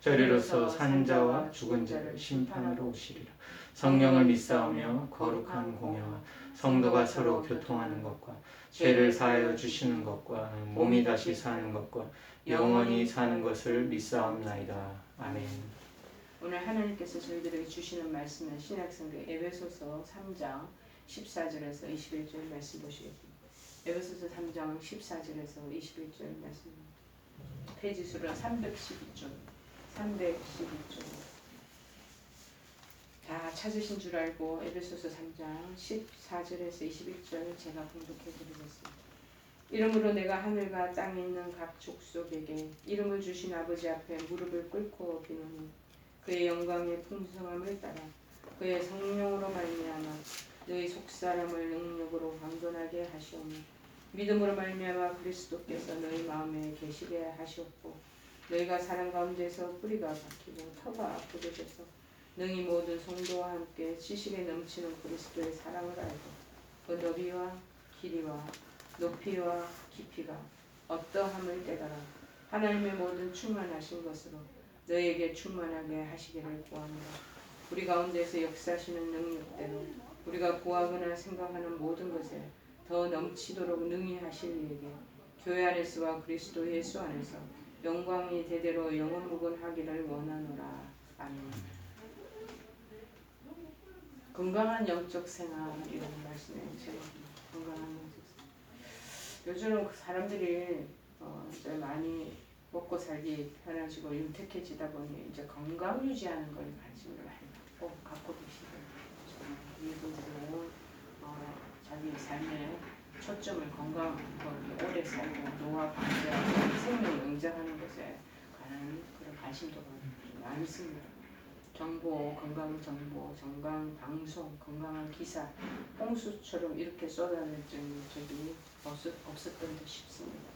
저리로서 사는 자와 죽은 자를 심판하러 오시리라 성령을 믿사오며 거룩한 공예와 성도가 서로 교통하는 것과 죄를 사하여 주시는 것과 몸이 다시 사는 것과 영원히 사는 것을 믿사옵나이다. 아멘. 오늘 하나님께서 저희들에게 주시는 말씀은 신약성경 에베소서 3장 14절에서 21절 말씀 보시겠습니다. 에베소서 3장 14절에서 21절 말씀. 페이지 수는 312쪽. 312쪽. 다 찾으신 줄 알고 에베소서 3장 14절에서 21절 제가 공독해 드리겠습니다. 이름으로 내가 하늘과 땅에 있는 각 족속에게 이름을 주신 아버지 앞에 무릎을 꿇고 비노니 그의 영광의 풍성함을 따라 그의 성령으로 말미암아 너희 속사람을 능력으로 강건하게 하시오며 믿음으로 말미암아 그리스도께서 너희 마음에 계시게 하시었고 너희가 사랑 가운데서 뿌리가 박히고 터가 굳어져서 능히 모든 성도와 함께 지식에 넘치는 그리스도의 사랑을 알고 그 너비와 길이와 높이와 깊이가 어떠함을 깨달아 하나님의 모든 충만하신 것으로 너에게 충만하게 하시기를 구합니다. 우리 가운데서 역사하시는 능력대로 우리가 구하거나 생각하는 모든 것에 더 넘치도록 능히 하실 이에게 교회 안에서와 그리스도 예수 안에서 영광이 대대로 영원무건하기를 원하노라. 아멘. 건강한 영적 생활이라는 말씀에 제가 건강한 영적 생활. 요즘 그 사람들이 어, 많이 먹고 살기 편해지고 윤택해지다 보니 이제 건강 유지하는 걸 관심을 갖고 갖고 계시더라고요. 이분들은 어, 자기 삶의 초점을 건강, 뭐 오래 살고 노화 방지하고 생명 영장하는 것에 관한 그런 관심도가 좀 많습니다. 정보, 건강 정보, 건강 방송, 건강한 기사, 홍수처럼 이렇게 쏟아낼 적이 없었, 없었던 듯 싶습니다.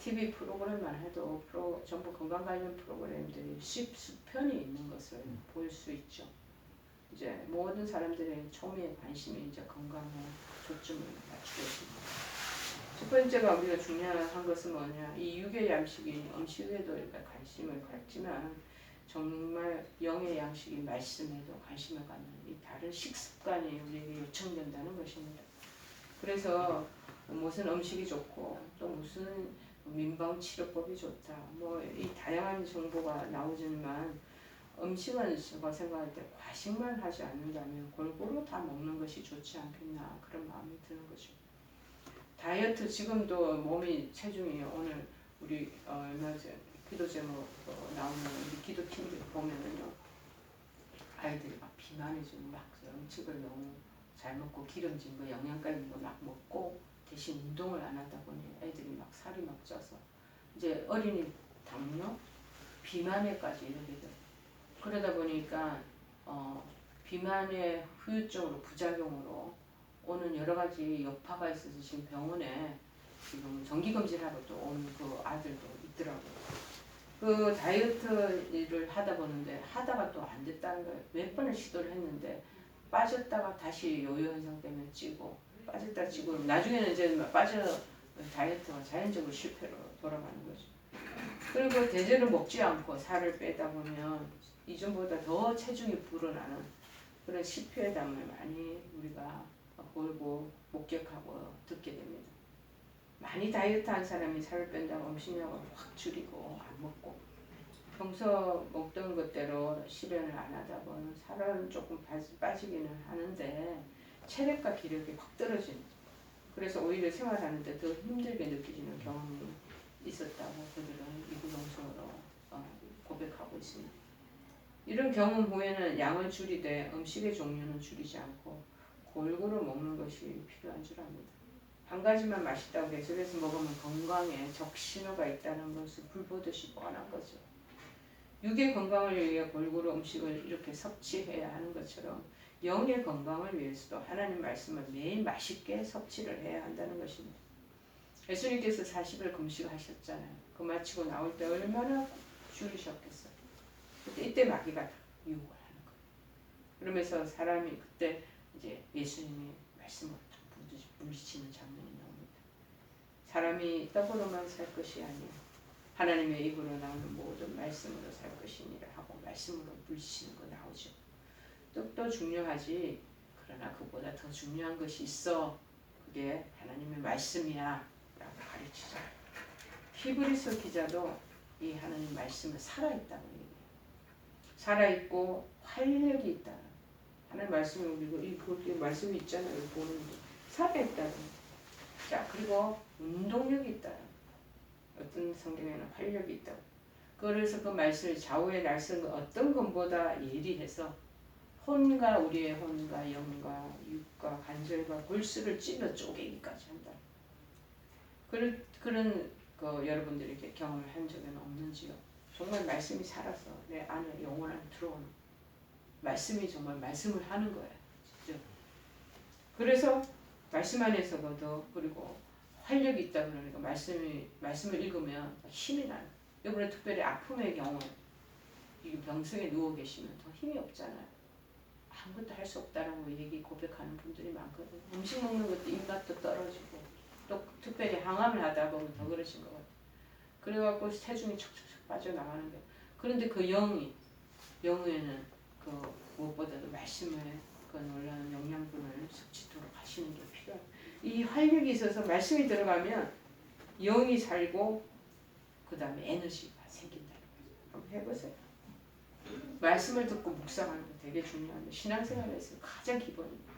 TV 프로그램만 해도 프로, 전부 건강 관련 프로그램들이 십수편이 있는 것을 볼 수 있죠. 이제 모든 사람들의 초미의 관심이 이제 건강에 초점을 맞추고 있습니다. 첫 번째가 우리가 중요한 것은 뭐냐? 이 육의 양식이 음식에도 관심을 갖지만 정말 영의 양식이 말씀에도 관심을 갖는 이 다른 식습관이 우리에게 요청된다는 것입니다. 그래서 무슨 음식이 좋고 또 무슨 민방 치료법이 좋다. 뭐 이 다양한 정보가 나오지만 음식은 제가 생각할 때 과식만 하지 않는다면 골고루 다 먹는 것이 좋지 않겠나 그런 마음이 드는 거죠. 다 이어트 지금도 몸이 체중이 오늘 우리 어, 얼마 전 기도 제목 어, 나오는 우리 기도 팀들 보면은요. 아이들이 막 비만해지고 막 음식을 너무 잘 먹고 기름진 거 영양가 있는 거 막 먹고 대신 운동을 안 하다 보니 애들이 막 살이 막 쪄서. 이제 어린이 당뇨, 비만에까지 이르게 돼요. 그러다 보니까 어, 비만의 후유증으로 부작용으로 오는 여러 가지 여파가 있어서 지금 병원에 지금 정기 검진하러 또 온 그 아들도 있더라고요. 그 다이어트를 하다 보는데 하다가 또 안 됐다는 거예요. 몇 번을 시도를 했는데 빠졌다가 다시 요요 현상 때문에 찌고 빠졌다 찌고 나중에는 이제 빠져 다이어트가 자연적으로 실패로 돌아가는 거죠. 그리고 대제를 먹지 않고 살을 빼다 보면 이전보다 더 체중이 불어나는 그런 실패담을 많이 우리가 보고 목격하고 듣게 됩니다. 많이 다이어트 한 사람이 살을 뺀다고 음식량을 확 줄이고 안 먹고 평소 먹던 것대로 실현을 안 하다 보면 살은 조금 빠지기는 하는데 체력과 기력이 확 떨어지는 그래서 오히려 생활하는데 더 힘들게 느껴지는 경험이 있었다고 그들은 이구동성으로 어, 고백하고 있습니다. 이런 경험 후에는 양을 줄이되 음식의 종류는 줄이지 않고 골고루 먹는 것이 필요한 줄 압니다. 한 가지만 맛있다고 계속해서 먹으면 건강에 적신호가 있다는 것을 불보듯이 뻔한 거죠. 육의 건강을 위해 골고루 음식을 이렇게 섭취해야 하는 것처럼 영의 건강을 위해서도 하나님 말씀을 매일 맛있게 섭취를 해야 한다는 것입니다. 예수님께서 40일 금식하셨잖아요. 그 마치고 나올 때 얼마나 줄이셨겠어요. 그때 이때 마귀가 유혹을 하는 거예요. 그러면서 사람이 그때 이제 탁 부딪히- 물리치는 장면이 나옵니다. 사람이 떡으로만 살 것이 아니라 하나님의 입으로 나오는 모든 말씀으로 살 것이니라 하고 말씀으로 물리치는 거 나오죠. 떡도 중요하지 그러나 그보다 더 중요한 것이 있어. 그게 하나님의 말씀이야 라고 가르치죠. 히브리서 기자도 이 하나님 말씀은 살아있다고 얘기해요. 살아있고 활력이 있다. 하나님 말씀을 우리가 이 그렇게 말씀이 있잖아요. 보는데 살아있다고. 자 그리고 운동력이 있다. 어떤 성경에는 활력이 있다고. 그래서 그 말씀을 좌우에 날선 그 어떤 것보다 예리해서 혼과 우리의 혼과 영과 육과 관절과 골수를 찔러 쪼개기까지 한다. 그런 그런 그 여러분들이 이렇게 경험을 한 적은 없는지요? 정말 말씀이 살아서 내 안에 안에 들어오는 말씀이 정말 말씀을 하는 거예요. 진짜. 그래서 말씀 안에서도 그리고 활력이 있다 그러니까 말씀이 말씀을 읽으면 힘이 나요. 이번에 특별히 아픔의 경우 이 병성에 누워 계시면 더 힘이 없잖아요. 아무것도 할 수 없다라고 얘기 고백하는 분들이 많거든요. 음식 먹는 것도 입맛도 떨어지고 또 특별히 항암을 하다 보면 더 그러신 것 같아요. 그래갖고 체중이 척척척 빠져나가는 게 그런데 그 영이 영에는 그 무엇보다도 말씀을 그 놀라운 영양분을 섭취토록 하시는 게 필요해요. 이 활력이 있어서 말씀이 들어가면 영이 살고 그 다음에 에너지가 생긴다는 거죠. 한번 해보세요. 말씀을 듣고 묵상하는 거 되게 중요한데 신앙생활에서 가장 기본입니다.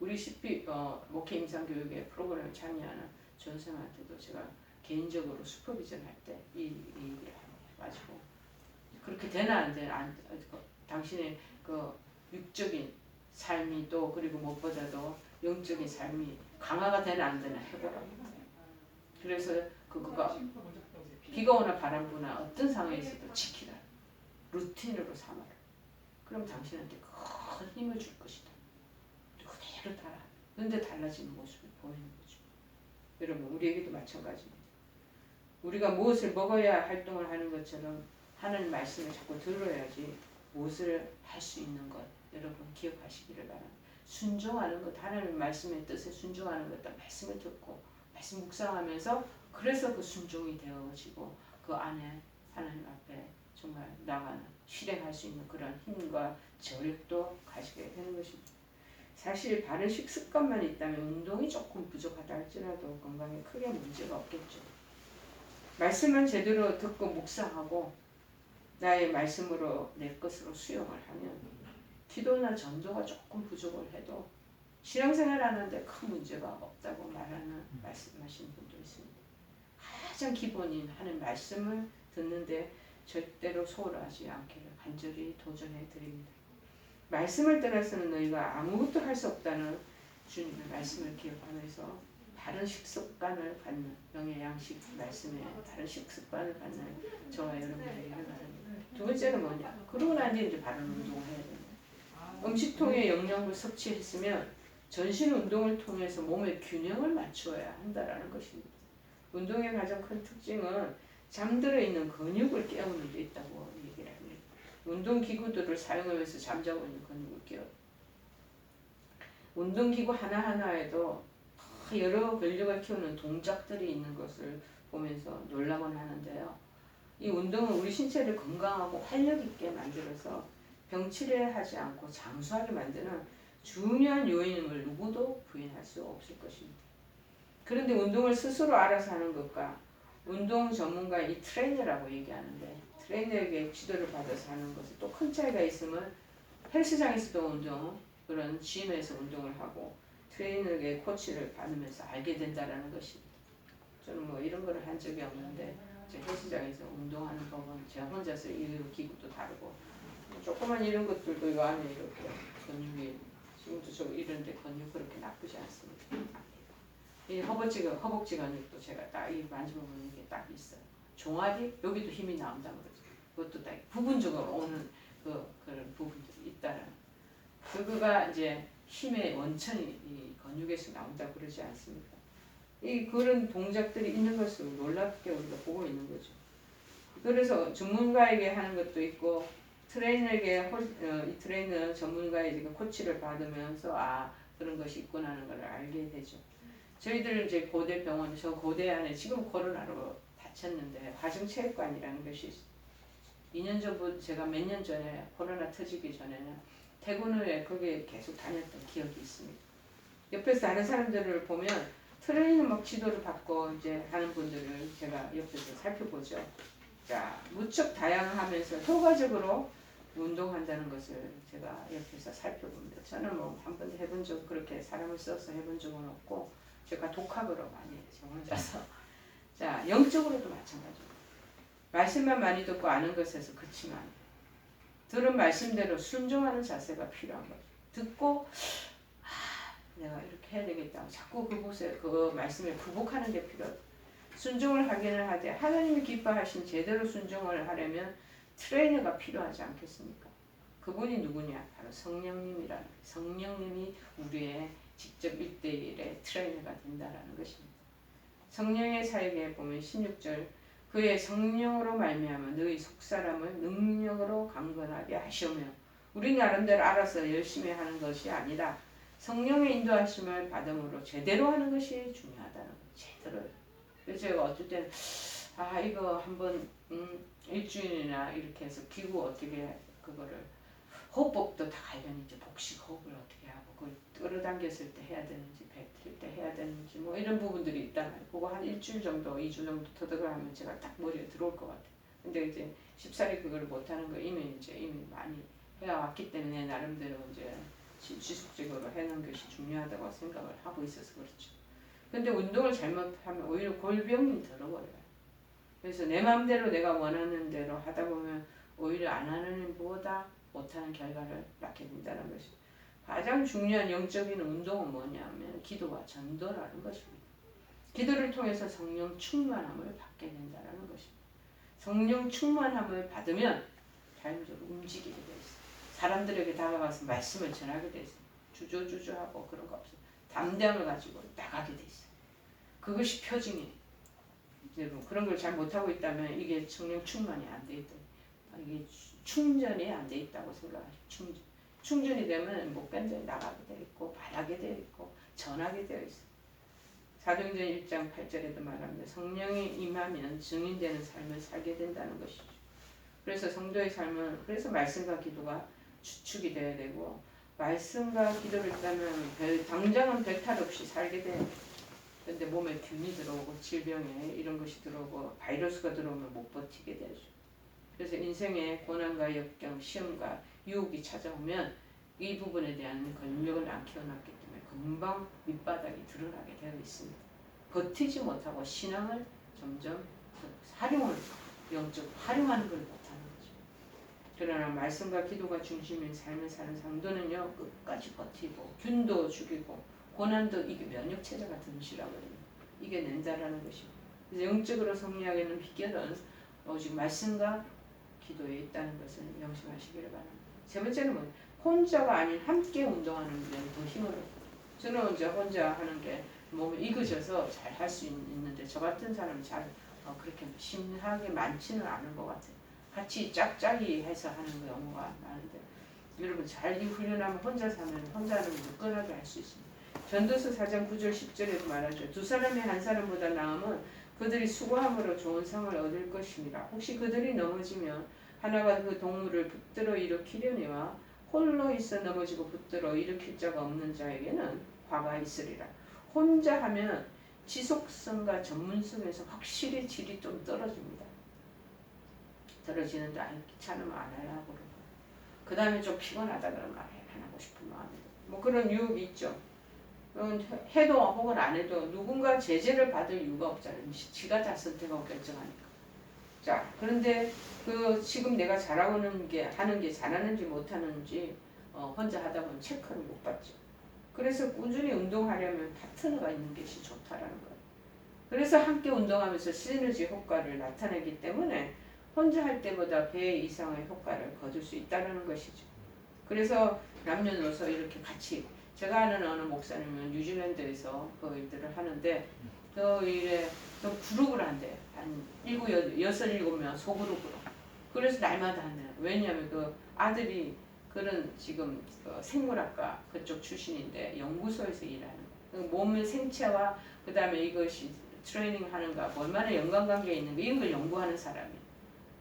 우리 CP 어, 목회 임상 교육의 프로그램에 참여하는 전생한테도 제가 개인적으로 슈퍼비전 할 때 이 얘기를 해가지고 그렇게 되나 안 되나 안, 그, 당신의 그 육적인 삶이 또 그리고 무엇보다도 영적인 삶이 강화가 되나 안 되나 해보라고. 그래서 그거가 비가 오나 바람 부나 어떤 상황에서도 지키라. 루틴으로 삼아라. 그럼 당신한테 큰 힘을 줄 것이다. 그대로 따라. 그런데 달라지는 모습을 보이는 거죠. 여러분 우리에게도 마찬가지입니다. 우리가 무엇을 먹어야 활동을 하는 것처럼 하나님 말씀을 자꾸 들어야지 무엇을 할 수 있는 것 여러분 기억하시기를 바랍니다. 순종하는 것 하나님 말씀의 뜻에 순종하는 것도 말씀을 듣고 말씀 묵상하면서 그래서 그 순종이 되어지고 그 안에 하나님 앞에 정말 나가는 실행할 수 있는 그런 힘과 저력도 가지게 되는 것입니다. 사실 바른 식습관만 있다면 운동이 조금 부족하다 할지라도 건강에 크게 문제가 없겠죠. 말씀을 제대로 듣고 묵상하고 나의 말씀으로 내 것으로 수용을 하면 기도나 전도가 조금 부족을 해도 신앙생활 하는데 큰 문제가 없다고 말하는 말씀하시는 분도 있습니다. 가장 기본인 하는 말씀을 듣는데 절대로 소홀하지 않기를 간절히 도전해 드립니다. 말씀을 떠나서는 너희가 아무것도 할 수 없다는 주님의 말씀을 기억하면서 다른 식습관을 갖는 영의 양식 말씀에 다른 식습관을 갖는 저와 여러분들이 되기를 바랍니다. 두 번째는 뭐냐? 그러고 난 뒤에 이제 바른 운동을 해야 됩니다. 음식통에 영양을 섭취했으면 전신 운동을 통해서 몸의 균형을 맞추어야 한다라는 것입니다. 운동의 가장 큰 특징은 잠들어 있는 근육을 깨우는 데 있다고 얘기를 합니다. 운동 기구들을 사용하면서 잠자고 있는 근육을 깨워. 운동 기구 하나 하나에도 여러 근력을 키우는 동작들이 있는 것을 보면서 놀라곤 하는데요. 이 운동은 우리 신체를 건강하고 활력 있게 만들어서 병치레하지 않고 장수하게 만드는 중요한 요인임을 누구도 부인할 수 없을 것입니다. 그런데 운동을 스스로 알아서 하는 것과 운동 전문가 이 트레이너라고 얘기하는데 트레이너에게 지도를 받아서 하는 것이 또큰 차이가 있으면 헬스장에서도 운동 그런 짐에서 운동을 하고 트레이너에게 코치를 받으면서 알게 된다라는 것입니다. 저는 뭐 이런 거를 한 적이 없는데 제 헬스장에서 운동하는 법은 제가 혼자서 이 기구도 다르고 조그만 이런 것들도 이 안에 이렇게 근육이 지금도 저 이런데 근육 그렇게 나쁘지 않습니다. 이 허벅지가 허벅지 근육도 제가 딱 이 만져보면 이게 딱 있어요. 종아리 여기도 힘이 나온다 그러죠. 그것도 다 부분적으로 오는 그 그런 부분들이 있다는 그거가 이제 힘의 원천이 이 근육에서 나온다 그러지 않습니까? 이 그런 동작들이 있는 것을 놀랍게 우리가 보고 있는 거죠. 그래서 전문가에게 하는 것도 있고 트레이너에게 홀- 어, 이 트레이너 전문가의 그 코치를 받으면서 아 그런 것이 있구나 하는 걸 알게 되죠. 저희들 이제 고대 병원 저 고대 안에 지금 코로나로 다쳤는데 화정체육관이라는 것이 2년 전부터 제가 몇 년 전에 코로나 터지기 전에는 퇴근 후에 거기에 계속 다녔던 기억이 있습니다. 옆에서 다른 사람들을 보면 트레이너 막 지도를 받고 이제 하는 분들을 제가 옆에서 살펴보죠. 자, 무척 다양하면서 효과적으로 운동한다는 것을 제가 옆에서 살펴봅니다. 저는 뭐 한번 해본 적 그렇게 사람을 써서 해본 적은 없고 제가 독학으로 많이 해서 혼자서 자 영적으로도 마찬가지입니다. 말씀만 많이 듣고 아는 것에서 그치만 들은 말씀대로 순종하는 자세가 필요한 거죠. 듣고 아, 내가 이렇게 해야 되겠다. 자꾸 그곳에 그 말씀에 굴복하는 게 필요. 순종을 하기는 하되 하나님이 기뻐하신 제대로 순종을 하려면 트레이너가 필요하지 않겠습니까? 그분이 누구냐? 바로 성령님이라는. 성령님이 우리의 직접 1대1의 트레이너가 된다라는 것입니다. 성령의 사역에 보면 16절 그의 성령으로 말미암아 너희 속사람을 능력으로 강건하게 하시오며 우리 나름대로 알아서 열심히 하는 것이 아니라 성령의 인도하심을 받음으로 제대로 하는 것이 중요하다는 거예요. 제대로. 그래서 제가 어떨 때는 아 이거 한번 음, 일주일이나 이렇게 해서 기구 어떻게 그거를 호흡법도 다 관련 이제 복식 호흡을 어떻게 하고 그걸 끌어당겼을 때 해야 되는지 뱉을 때 해야 되는지 뭐 이런 부분들이 말이에요. 그거 한 일주일 정도, 이주 정도 터득을 하면 제가 딱 머리에 들어올 것 같아요. 근데 이제 쉽사리 그걸 못하는 거 이미 이제 이미 많이 해왔기 때문에 나름대로 이제 지- 지속적으로 해놓은 것이 중요하다고 생각을 하고 있어서 그렇죠. 근데 운동을 잘못하면 오히려 골병이 들어버려요. 그래서 내 마음대로 내가 원하는 대로 하다 보면 오히려 안 하는 것보다 못하는 결과를 낳게 된다는 것이 가장 중요한 영적인 운동은 뭐냐면 기도와 전도라는 것입니다. 기도를 통해서 성령 충만함을 받게 된다는 것입니다. 성령 충만함을 받으면 자연적으로 움직이게 돼 있어요. 사람들에게 다가가서 말씀을 전하게 돼 있어요. 주저주저하고 그런 거 없어요. 담대함을 가지고 나가게 돼 있어요. 그것이 표징이에요. 여러분 그런 걸 잘 못하고 있다면 이게 성령 충만이 안 돼 있다. 이게 충전이 안 돼 있다고 생각하죠. 충전. 충전이 되면 목변전이 나가게 되어 있고 말하게 되어 있고 전하게 되어 있어요. 사도행전 1장 8절에도 말합니다. 성령이 임하면 증인되는 삶을 살게 된다는 것이죠. 그래서 성도의 삶은 그래서 말씀과 기도가 주축이 되어야 되고 말씀과 기도를 별, 당장은 별탈 없이 살게 돼요. 근데 몸에 균이 들어오고 질병에 이런 것이 들어오고 바이러스가 들어오면 못 버티게 되죠. 그래서 인생의 고난과 역경, 시험과 유혹이 찾아오면 이 부분에 대한 근력을 안 키워놨기 때문에 금방 밑바닥이 드러나게 되어 있습니다. 버티지 못하고 신앙을 점점 그 활용을 영적 활용하는 걸 거죠. 그러나 말씀과 기도가 중심인 삶을 사는 상도는요 끝까지 버티고 균도 죽이고 고난도 이게 면역 체제가 든실하거든요. 이게 낸다라는 것입니다. 그래서 영적으로 승리하게는 비결은 오직 말씀과 기도에 있다는 것을 명심하시기를 바랍니다. 세 번째는 뭐 혼자가 아닌 함께 운동하는 게더 힘을 얻고 저는 이제 혼자 하는 게 몸이 익어져서 잘 할 수 있는데 저 같은 사람은 잘 어, 그렇게 심하게 많지는 않은 것 같아요. 같이 짝짝이 해서 하는 경우가 많은데 여러분 잘 훈련하면 혼자 사면 혼자 하는 거 굳건하게 할 수 있습니다. 전도서 4장 9절 10절에도 말하죠. 두 사람이 한 사람보다 나으면 그들이 수고함으로 좋은 상을 얻을 것입니다. 혹시 그들이 넘어지면 하나가 그 동물을 붙들어 일으키려니와 홀로 있어 넘어지고 붙들어 일으킬 자가 없는 자에게는 화가 있으리라. 혼자 하면 지속성과 전문성에서 확실히 질이 좀 떨어집니다. 떨어지는데 안 귀찮으면 안 하려고 그러고 그 다음에 좀 피곤하다 그러면 안 하고 싶은 마음이 뭐 그런 유혹이 있죠. 해도 혹은 안 해도 누군가 제재를 받을 이유가 없잖아요. 지- 지가 다 선택하고 결정하니까. 자 그런데 그 지금 내가 잘하는 게 하는 게 잘하는지 못하는지 어, 혼자 하다 보면 체크를 못 받죠. 그래서 꾸준히 운동하려면 파트너가 있는 것이 좋다라는 거예요. 그래서 함께 운동하면서 시너지 효과를 나타내기 때문에 혼자 할 때보다 배 이상의 효과를 거둘 수 있다는 것이죠. 그래서 남녀노소 이렇게 같이 제가 아는 어느 목사님은 뉴질랜드에서 그 일들을 하는데 그 일에 또 그룹을 한대 한 일곱 여- 여섯 일곱 명 소그룹으로 그래서 날마다 한대요. 왜냐하면 그 아들이 그런 지금 그 생물학과 그쪽 출신인데 연구소에서 일하는 그 몸의 생체와 그 다음에 이것이 트레이닝 하는 거하고 얼마나 연관관계 있는 거 이런 걸 연구하는 사람이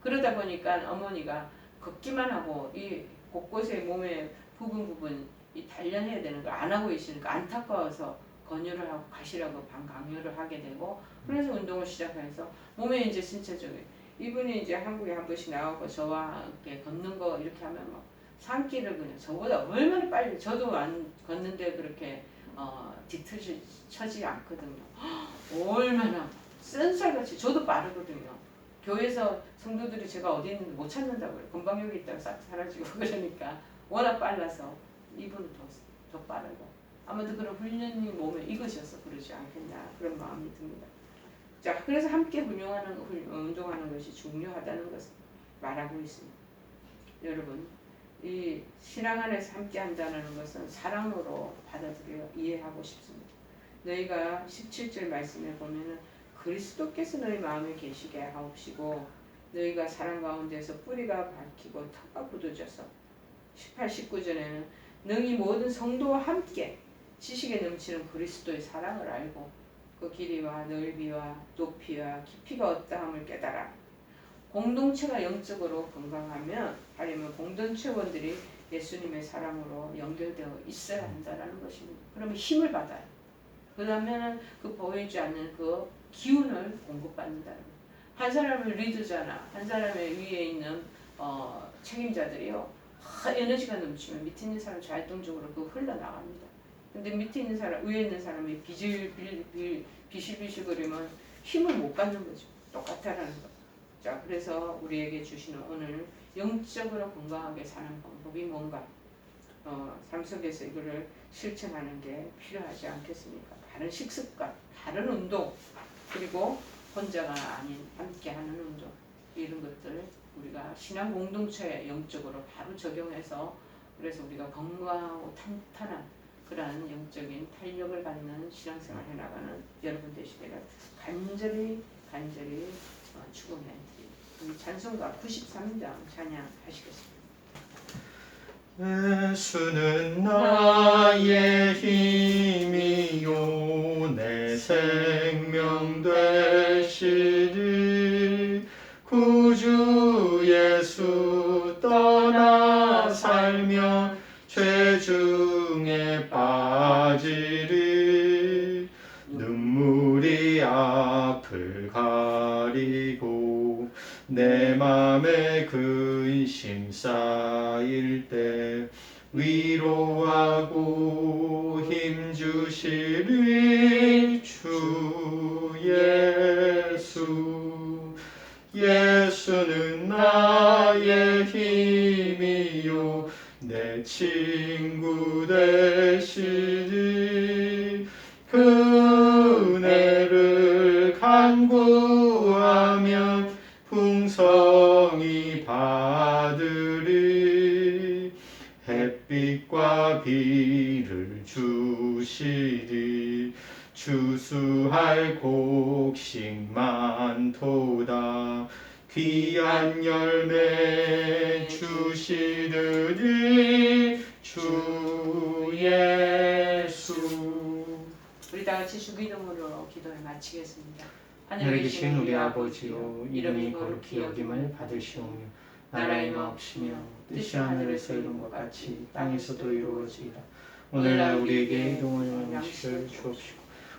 그러다 보니까 어머니가 걷기만 하고 이 곳곳에 몸의 부분 부분 이 단련해야 되는 걸 안 하고 있으니까 안타까워서 권유를 하고 가시라고 반 강요를 하게 되고 그래서 운동을 시작해서 몸에 이제 신체적인 이분이 이제 한국에 한 번씩 나와서 저와 함께 걷는 거 이렇게 하면 막 산길을 그냥 저보다 얼마나 빨리 저도 안 걷는데 그렇게 어, 뒤틀이 쳐지 않거든요. 얼마나 쏜살같이 저도 빠르거든요. 교회에서 성도들이 제가 어디 있는지 못 찾는다고요. 금방 여기 있다가 싹 사라지고 그러니까 워낙 빨라서 이분은 더, 더 빠르고 아무튼 그런 훈련이 몸에 익으셔서 그러지 않겠나 그런 마음이 듭니다. 자 그래서 함께 훈- 운동하는 것이 중요하다는 것을 말하고 있습니다. 여러분 이 신앙 안에서 함께 한다는 것은 사랑으로 받아들여 이해하고 싶습니다. 너희가 17절 말씀에 보면은 그리스도께서 너희 마음에 계시게 하옵시고 너희가 사랑 가운데서 뿌리가 밝히고 터가 굳어져서 18, 19절에는 너희 모든 성도와 함께 지식에 넘치는 그리스도의 사랑을 알고 그 길이와 넓이와 높이와 깊이가 어떠함을 깨달아 공동체가 영적으로 건강하면 하려면 공동체원들이 예수님의 사랑으로 연결되어 있어야 한다는 것입니다. 그러면 힘을 받아요. 그 다음에는 그 보이지 않는 그 기운을 공급받는다는 거예요. 한 사람은 리더잖아. 한 사람의 위에 있는 어, 책임자들이요. 하, 에너지가 넘치면 밑에 있는 사람 자율동적으로 그 흘러나갑니다. 근데 밑에 있는 사람, 위에 있는 사람이 비질비질 비실비실거리면 힘을 못 받는 거죠. 똑같다라는 거. 자, 그래서 우리에게 주시는 오늘 영적으로 건강하게 사는 방법이 뭔가? 어, 삶 속에서 이거를 실천하는 게 필요하지 않겠습니까? 바른 식습관, 바른 운동, 그리고 혼자가 아닌 함께하는 운동 이런 것들 우리가 신앙 공동체에 영적으로 바로 적용해서 그래서 우리가 건강하고 탄탄한 그러한 영적인 탄력을 갖는 신앙생활 해나가는 여러분 되시기를 간절히 간절히 어, 축원해 드립니다. 우리 찬송가 93장 찬양하시겠습니다. 예수는 나의 힘 근심 쌓일 때 위로하고 힘 주시리 주 예수. 예수는 나의 힘이요. 내친 추수할 곡식 많도다. 귀한 열매 주시리니 주 예수. 우리 다 같이 주기도문으로 기도를 마치겠습니다. 하늘에 계신 우리 아버지요 이름이 거룩히 여김을 받으시오며 나라의 마옵시며 뜻이 하늘에서 이룬 것 같이 땅에서도 이루어지이다. 오늘날 우리에게 이동을 양식을 주옵시고